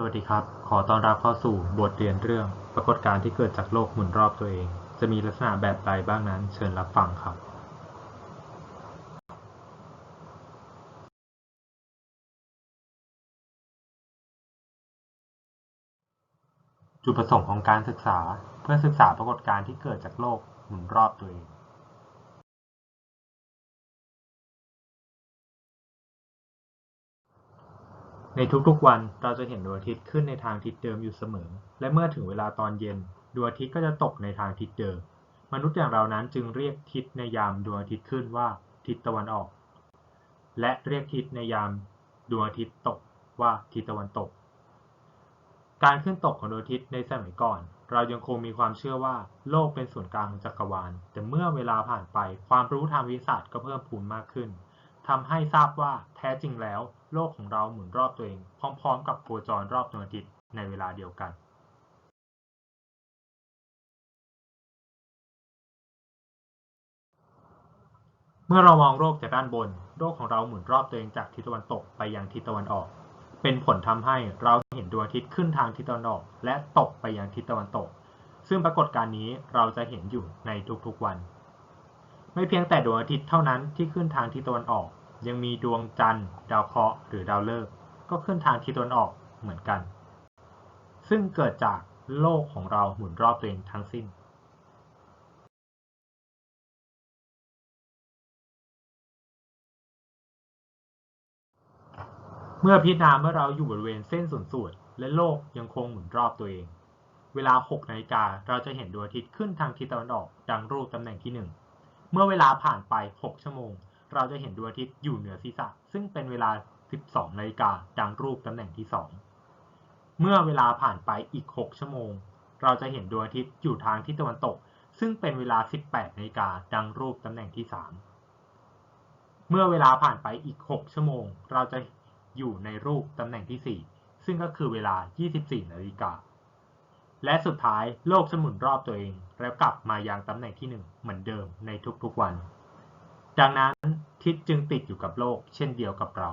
สวัสดีครับ ขอต้อนรับเข้าสู่บทเรียนเรื่อง ปรากฏการณ์ที่เกิดจากโลกหมุนรอบตัวเอง จะมีลักษณะแบบใดบ้างนั้น เชิญรับฟังครับ จุดประสงค์ของการศึกษา เพื่อศึกษาปรากฏการณ์ที่เกิดจากโลกหมุนรอบตัวเอง ในทุกๆวันเราจะเห็นดวงอาทิตย์ขึ้นในทางทิศเดิมอยู่เสมอ และเมื่อถึงเวลาตอนเย็นดวงอาทิตย์ก็จะตกในทางทิศเดิม มนุษย์อย่างเรานั้นจึงเรียกทิศในยามดวงอาทิตย์ขึ้นว่าทิศตะวันออก และเรียกทิศในยามดวงอาทิตย์ตกว่าทิศตะวันตก การขึ้นตกของดวงอาทิตย์ในสมัยก่อน เรายังคงมีความเชื่อว่าโลกเป็นศูนย์กลางของจักรวาล แต่เมื่อเวลาผ่านไปความรู้ทางวิทยาศาสตร์ก็เพิ่มพูนมากขึ้น ทำให้ทราบว่าแท้จริงแล้ว โลกของเราหมุนรอบตัวเองพร้อม ๆ กับโคจรรอบดวงอาทิตย์ในเวลาเดียวกันเมื่อเรามองโลกจากด้านบน โลกของเราหมุนรอบตัวเองจากทิศตะวันตกไปยังทิศตะวันออก เป็นผลทำให้เราเห็นดวงอาทิตย์ขึ้นทางทิศตะวันออก และตกไปยังทิศตะวันตก ซึ่งปรากฏการณ์นี้เราจะเห็นอยู่ในทุกๆวัน ไม่เพียงแต่ดวงอาทิตย์เท่านั้นที่ขึ้นทางทิศตะวันออก ยังมีดวงจันทร์ ดาวเคราะห์หรือดาวฤกษ์ก็ขึ้นทางทิศตะวันออกเหมือนกัน ซึ่งเกิดจากโลกของเราหมุนรอบตัวเองทั้งสิ้นเมื่อพิจารณาเมื่อเราอยู่บริเวณเส้นศูนย์สูตร และโลกยังคงหมุนรอบตัวเอง เวลา6นาฬิกาเราจะเห็นดวงอาทิตย์ขึ้นทางทิศตะวันออกดังรูปตำแหน่งที่ 1 เมื่อเวลาผ่านไป 6 ชั่วโมง เราจะเห็นดวงอาทิตย์อยู่เหนือศีรษะ ซึ่งเป็นเวลา 12นาฬิกาดังรูปตำแหน่งที่ 2 เมื่อเวลาผ่านไปอีก 6 ชั่วโมง เราจะเห็นดวงอาทิตย์อยู่ทางทิศตะวันตก ซึ่งเป็นเวลา 18นาฬิกาดังรูปตำแหน่งที่ 3 เมื่อเวลาผ่านไปอีก 6 ชั่วโมง เราจะอยู่ในรูปตำแหน่งที่ 4 ซึ่งก็คือเวลา 24นาฬิกาและสุดท้ายโลกจะหมุนรอบตัวเอง แล้วกลับมายังตำแหน่งที่ 1 เหมือนเดิมในทุกๆวัน ดังนั้นทิศจึงติดอยู่กับโลกเช่นเดียวกับเรา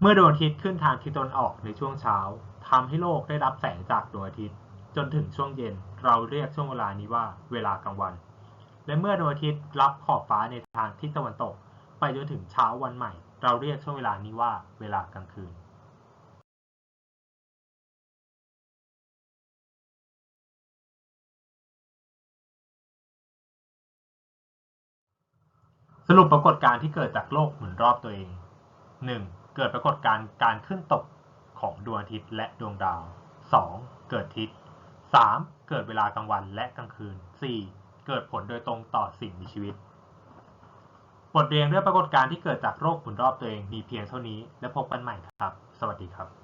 เมื่อดวงอาทิตย์ขึ้นทางทิศตะวันออกในช่วงเช้าทำให้โลกได้รับแสงจากดวงอาทิตย์ จนถึงช่วงเย็นเราเรียกช่วงเวลานี้ว่าเวลากลางวัน และเมื่อดวงอาทิตย์รับขอบฟ้าในทางทิศตะวันตก ไปจนถึงเช้าวันใหม่ เราเรียกช่วงเวลานี้ว่าเวลากลางคืน รุปปรากฏการณ์ที่เกิดจากโลกหมุนรอบตัวเอง 1. เกิดปรากฏการณ์การขึ้นตกของดวงอาทิตย์และดวงดาว 2. เกิดทิศ 3. เกิดเวลากลางวันและกลางคืน 4. เกิดผลโดยตรงต่อสิ่งมีชีวิต บทเรียนเรื่องปรากฏการณ์ที่เกิดจากโลกหมุนรอบตัวเองมีเพียงเท่านี้ และพบกันใหม่ครับ สวัสดีครับ